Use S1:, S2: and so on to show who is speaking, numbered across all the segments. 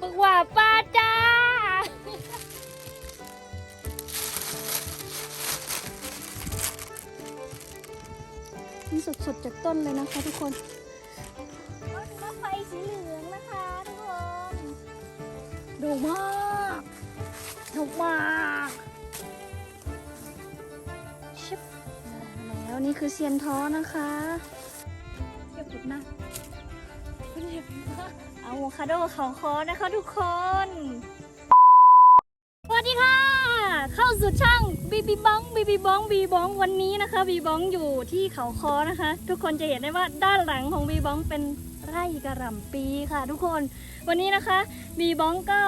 S1: บอกว่าป้าจ้า นี่สดๆจากต้นเลยนะคะทุกคนต้นมะไฟสีเหลืองนะคะทุกคนดกมากดกมากชิบแล้วนี่คือเซียนท้อนะคะเก็บจุดหน้าเก็บ อะโวคาโดเขาคอนะคะทุกคน สวัสดีค่ะ เข้าสู่ช่างบีบีบองบีบีบองบีบองวันนี้นะคะบีบองอยู่ที่เขาคอนะคะ ทุกคนจะเห็นได้ว่าด้านหลังของบีบองเป็นไร่กระหล่ำปีค่ะ ทุกคน วันนี้นะคะบีบองก็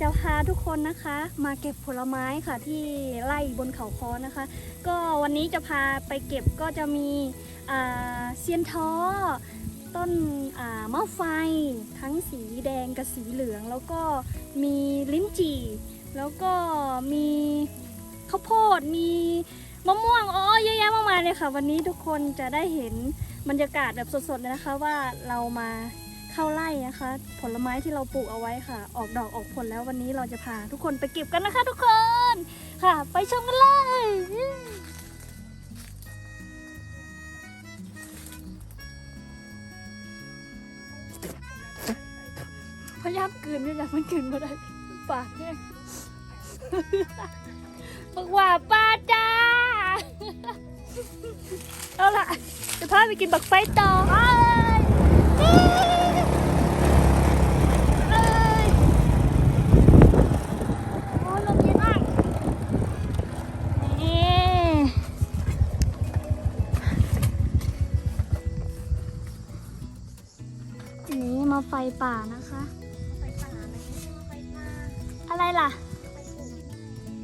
S1: จะพาทุกคนนะคะ มาเก็บผลไม้ค่ะที่ไร่บนเขาคอนะคะ ก็วันนี้จะพาไปเก็บก็จะมีเซียนท้อ ต้นมะไฟ ทั้งสีแดงกับสีเหลือง แล้วก็มีลิ้นจี่ แล้วก็มีข้าวโพดมีมะม่วงอ๋อเยอะแยะมากมายเลยค่ะ วันนี้ทุกคนจะได้เห็นบรรยากาศแบบสดๆเลยนะคะว่าเรามาเข้าไร่นะคะ ผลไม้ที่เราปลูกเอาไว้ค่ะ ออกดอกออกผลแล้ววันนี้เราจะพาทุกคนไปเก็บกันนะคะ ทุกคนค่ะ ไปชมกันเลย ยายามกลืนไม่ยมันกลืนมาได้ปากเนี่ยบอกว่าป้าจ้าเอาล่ะจะพาไปกินบักไฟต่อเอ้ยเอ้ยโอ้ลมเย็นมากนี่นี่มาไฟป่านะคะ อะไรล่ะ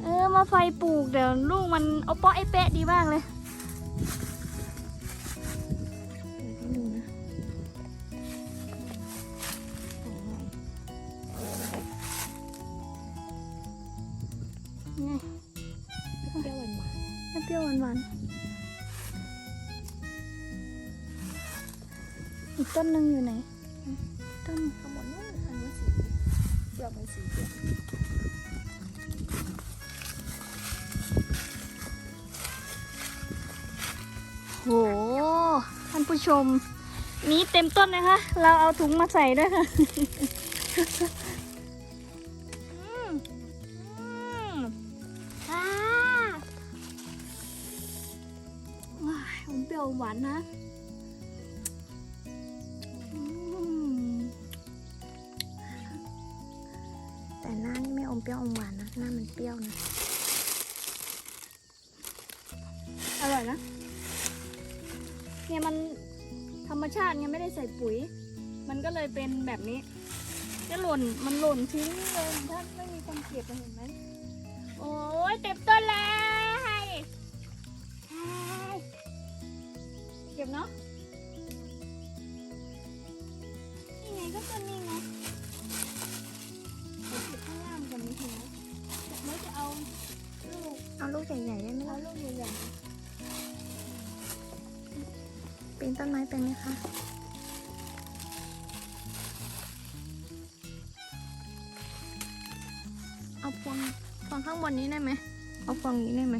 S1: เออ มาไฟปลูกเดี๋ยวลูกมันเอาเปาะไอ้เป๊ะดีมากเลยเดี๋ยวให้ดูนะไง
S2: เปรี้ยวหวานหวาน
S1: แค่เปรี้ยวหวานๆอีกต้นหนึ่งอยู่ไหน ต้น
S2: ข้างบนนู้นอันนี้สีเป ลือกมันสีเขียว
S1: โหท่านผู้ชม นี้เต็มต้นนะคะ เราเอาถุงมาใส่ด้วยค่ะหวานนะ
S2: รี้ยวอมหวานนะ หน้ามันเปรี้ยวนะ
S1: อร่อยนะ เนี่ยมันธรรมชาติไงไม่ได้ใส่ปุ๋ย มันก็เลยเป็นแบบนี้จะหล่น มันหล่นทิ้งเลยถ้าไม่มีคนเก็บเห็นไหม โอ้ยเต็มต้นเลยเก็บเนาะ นต้นไม้เป็
S2: นไหมคะเอาพวงพวงข้างบนนี้ได้ไหมเอาพวงนี้ได้ไหม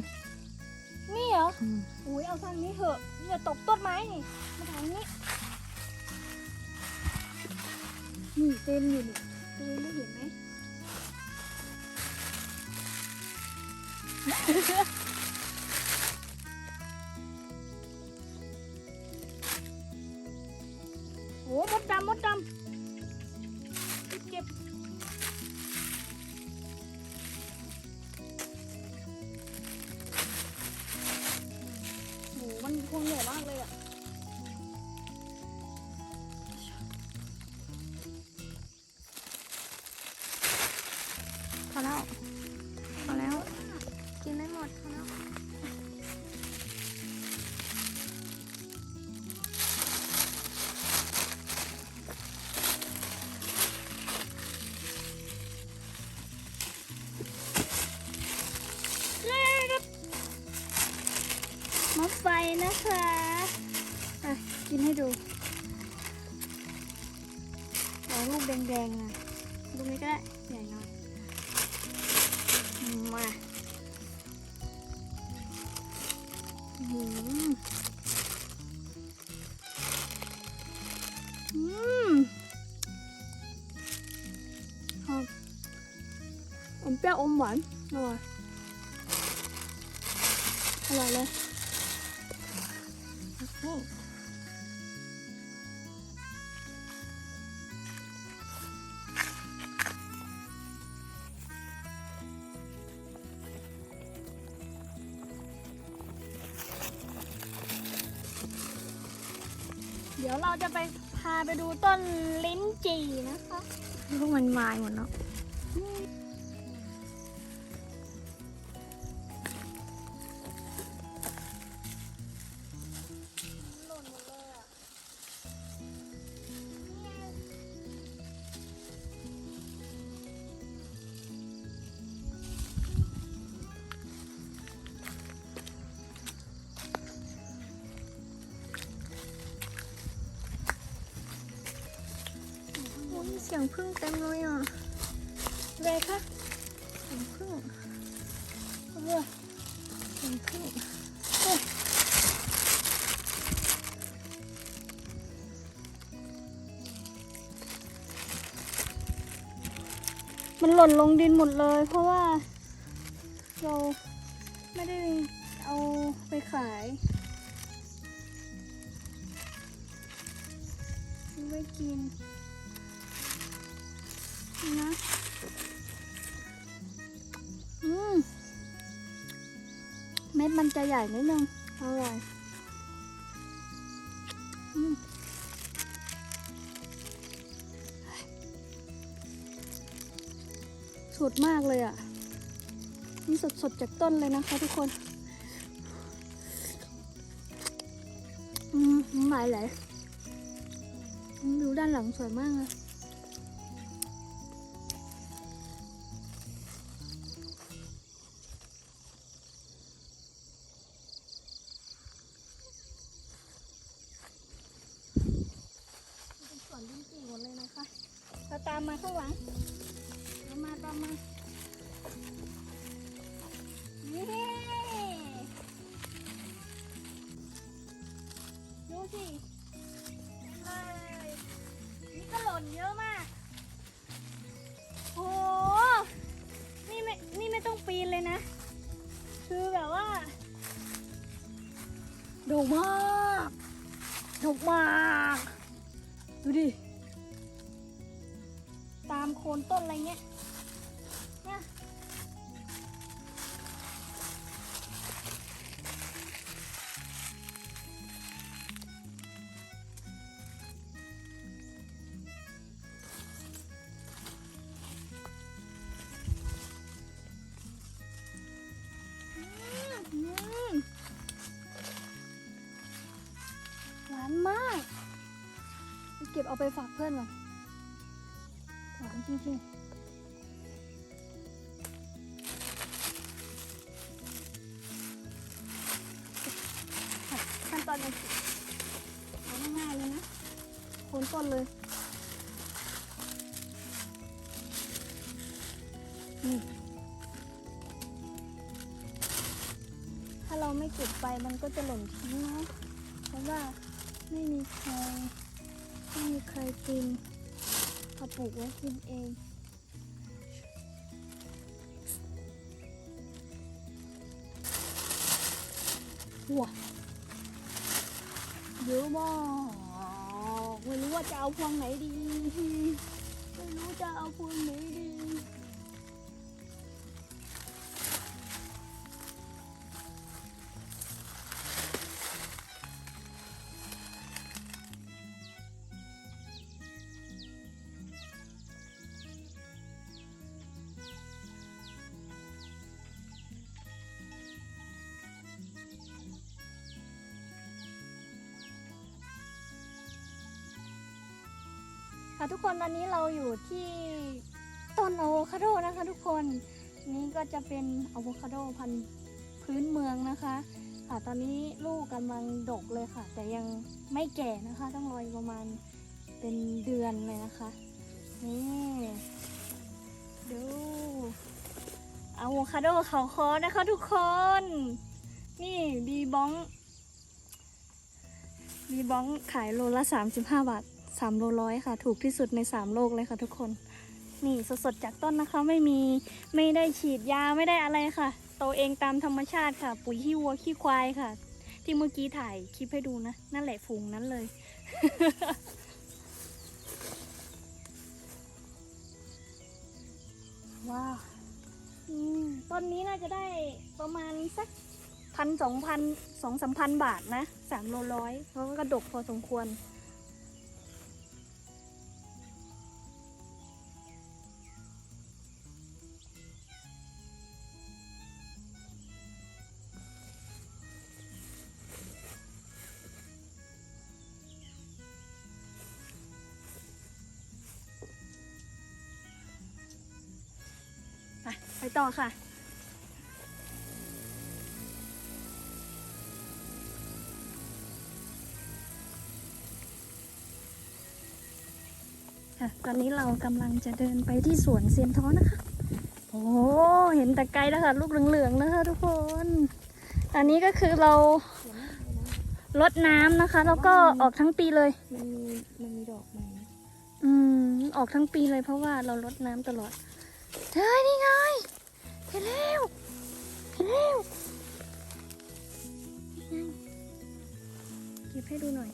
S1: นี่เหรอ
S2: อืม
S1: อุ้ยเอาทางนี้เถอะอย่าตกต้นไม้นี่มาทางนี้นี่เต็มอยู่นี่ตัวเองไม่เห็นไหม กินให้
S2: ดู
S1: เอาลูกแดงๆอะลูกนี้ก็ได้ใหญ่หน่อยมาอื้อหืออืมหอมอมเปรี้ยวอมหวานอร่อยอร่อยเลยนี่ ดี๋ยวเราจะไปพาไปดูต้นลิ้นจี่นะคะ
S2: ลูกมันวายหมด
S1: เนาะ
S2: งพึ่งเต็มเลยอะ
S1: เรค่ะ
S2: เสียงพึ่ง
S1: เออ
S2: เสียงพึ่ง
S1: มันหล่นลงดินหมดเลย เพราะว่า เราไม่ได้เอาไปขายซื้อไว้กินนี่ จะใหญ่นิดนึงอร่อยอืมสดมากเลยอะ นี่สดๆจากต้นเลยนะคะทุกคน อืมน้ำลายไหลอืมดูด้านหลังสวยมากเลยาตามมาข้างหลังตามมาตามมานี่ดูสิเต็มเลยนี่ก็หล่นเยอะมาก โอ้โหนี่ไม่นี่ไม่ต้องปีนเลยนะ คือแบบว่าดกมากดกมาก ดูดิามโคนต้นอะไรเงี้ยเนี่ยอืมหวานมาก เก็บเอาไปฝากเพื่อนก่อนหวาน จริงๆขั้นตอนการเก็บเอาง่ายๆเลยนะโคนต้นเลย นี่ ถ้าเราไม่เก็บไปมันก็จะหล่นทิ้งเนาะเพราะว่าไม่มีใคร ไม่มีใครกิน เขาปลูกไว้กินเองว้าเยอะมากไม่รู้ว่าจะเอาพวงไหนดี ไม่รู้จะเอาพวงไหนดี ค่ะทุกคนตอนนี้เราอยู่ที่ต้นอะโวคาโดนะคะทุกคนนี่ก็จะเป็นอะโวคาโดพันธุ์พื้นเมืองนะคะ ค่ะตอนนี้ลูกกำลังดกเลยค่ะ แต่ยังไม่แก่นะคะ ต้องรออีกประมาณเป็นเดือนเลยนะคะนี่ดูอะโวคาโดเขาคอนะคะทุกคน นี่บีบองบีบองขายโลละ 35 บาท 3โลร้อยค่ะ ถูกที่สุดใน3โลกเลยค่ะทุกคน นี่สดๆจากต้นนะคะ ไม่มีไม่ได้ฉีดยาไม่ได้อะไรค่ะโตเองตามธรรมชาติค่ะ ปุ๋ยขี้วัวขี้ควายค่ะ ที่เมื่อกี้ถ่ายคลิปให้ดูนะ นั่นแหละฝูงนั้นเลย ว้าวต้นนี้น่าจะได้ประมาณสักพันสองพันสองสามพันบาทนะสามโลร้อยเพราะว่ากระดกพอสมควร ไปไปต่อค่ะ ค่ะ ตอนนี้เรากำลังจะเดินไปที่สวนเซียนท้อนะคะ โอ้เห็นแต่ไกลแล้วค่ะ ลูกเหลืองๆนะคะทุกคน อันนี้ก็คือเราลดน้ำนะคะ แล้วก็ออกทั้งปีเลย
S2: มันมีมันมีดอกไหม
S1: อืม ออกทั้งปีเลยเพราะว่าเราลดน้ำตลอด เฮ้ยนี่ไงเห็นแล้วเห็นแล้วนี่ไงเก็บให้ดูหน่อย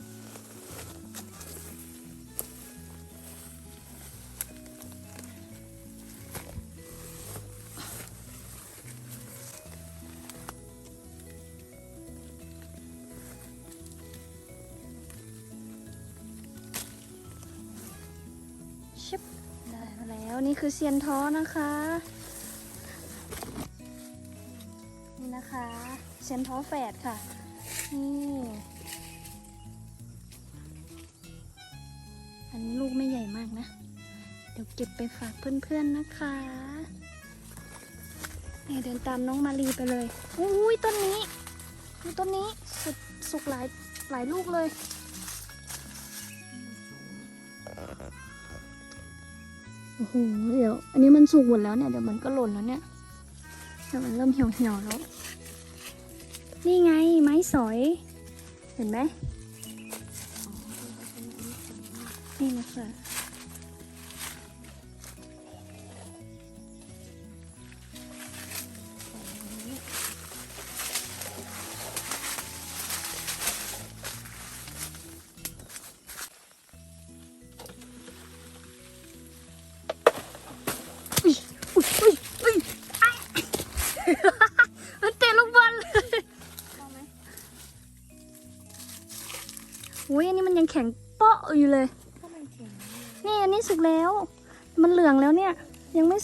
S1: แล้วนี่คือเซียนท้อนะคะ นี่นะคะเซียนท้อแฝดค่ะ นี่อันนี้ลูกไม่ใหญ่มากนะ เดี๋ยวเก็บไปฝากเพื่อนๆนะคะเนี่ยเดินตามน้องมารีไปเลย อุ้ยต้นนี้ต้นนี้สุดสุกหลายหลายลูกเลย โอ้โห เดี๋ยว อันนี้มันสุกหมดแล้วเนี่ย เดี๋ยวมันก็หล่นแล้วเนี่ยเดี๋ยวมันเริ่มเหี่ยวเหี่ยวแล้ว นี่ไงไม้สอย เห็นไหมนี่นะคะ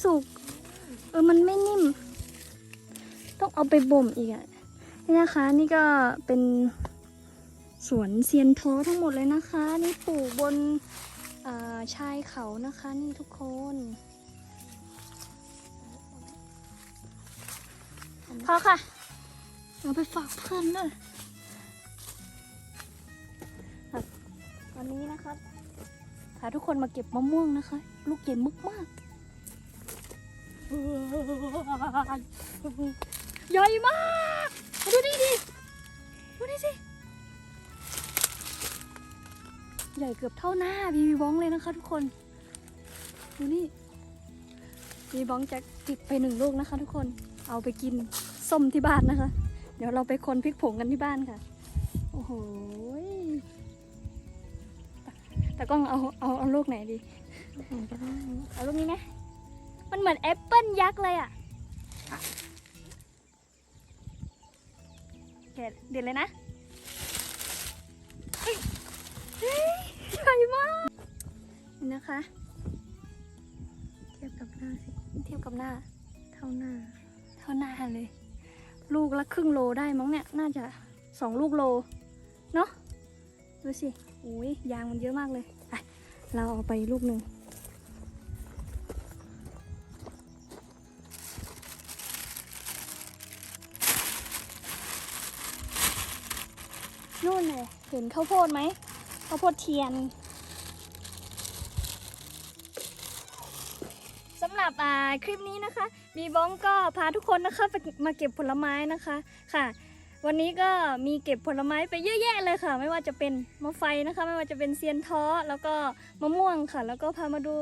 S1: สุก เออมันไม่นิ่ม ต้องเอาไปบ่มอีกอะนี่นะคะ นี่ก็เป็นสวนเซียนท้อทั้งหมดเลยนะคะ นี่ปลูกบนชายเขานะคะ นี่ทุกคนพอค่ะเอาไปฝากเพื่อนเลยวันนี้นะครับพาทุกคนมาเก็บมะม่วงนะคะ ลูกใหญ่มึกมาก ใหญ่มากมาดูนี่ดิดูนี่สิ ใหญ่เกือบเท่าหน้าบีบีบ้องเลยนะคะทุกคน ดูนี่บีบ้องจะจิบไปหนึ่งลูกนะคะ ทุกคน เอาไปกินส้มที่บ้านนะคะ เดี๋ยวเราไปคนพริกผงกันที่บ้านค่ะ โอ้โหแต่กล้องเอาเอาเอาลูกไหนดี เอาลูกนี้ไหม มันเหมือนแอปเปิ้ลยักษ์เลยอะแกะเด็ดเลยนะเฮ้ยเฮ้ยใหญ่มากนี่นะคะ
S2: เทียบกับหน้าสิ
S1: เทียบกับหน้า
S2: เท่าหน้า
S1: เท่าหน้าเลย ลูกละครึ่งโลได้มั้งเนี่ย น่าจะสองลูกโล เนาะดูสิ อุ้ยยางมันเยอะมากเลยไปเราเอาไปลูกหนึ่ง นู่นเลยเห็นข้าวโพดไหมข้าวโพดเทียนสำหรับคลิปนี้นะคะ มีบ้องก็พาทุกคนนะคะมาเก็บผลไม้นะคะค่ะ วันนี้ก็มีเก็บผลไม้ไปเยอะแยะเลยค่ะ ไม่ว่าจะเป็นมะไฟนะคะ ไม่ว่าจะเป็นเซียนท้อแล้วก็มะม่วงค่ะ แล้วก็พามาดู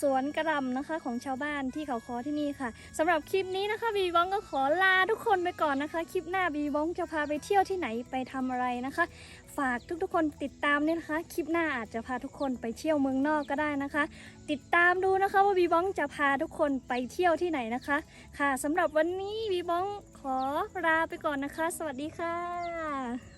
S1: สวนกระลำนะคะ ของชาวบ้านที่เขาคอที่นี่ค่ะสำหรับคลิปนี้นะคะบีบองก็ขอลาทุกคนไปก่อนนะคะ คลิปหน้าบีบองจะพาไปเที่ยวที่ไหนไปทำอะไรนะคะ ฝากทุกๆคนติดตามด้วยนะคะ คลิปหน้าอาจจะพาทุกคนไปเที่ยวเมืองนอกก็ได้นะคะ ติดตามดูนะคะว่าบีบองจะพาทุกคนไปเที่ยวที่ไหนนะคะ ค่ะสำหรับวันนี้บีบอง ขอลาไปก่อนนะคะ สวัสดีค่ะ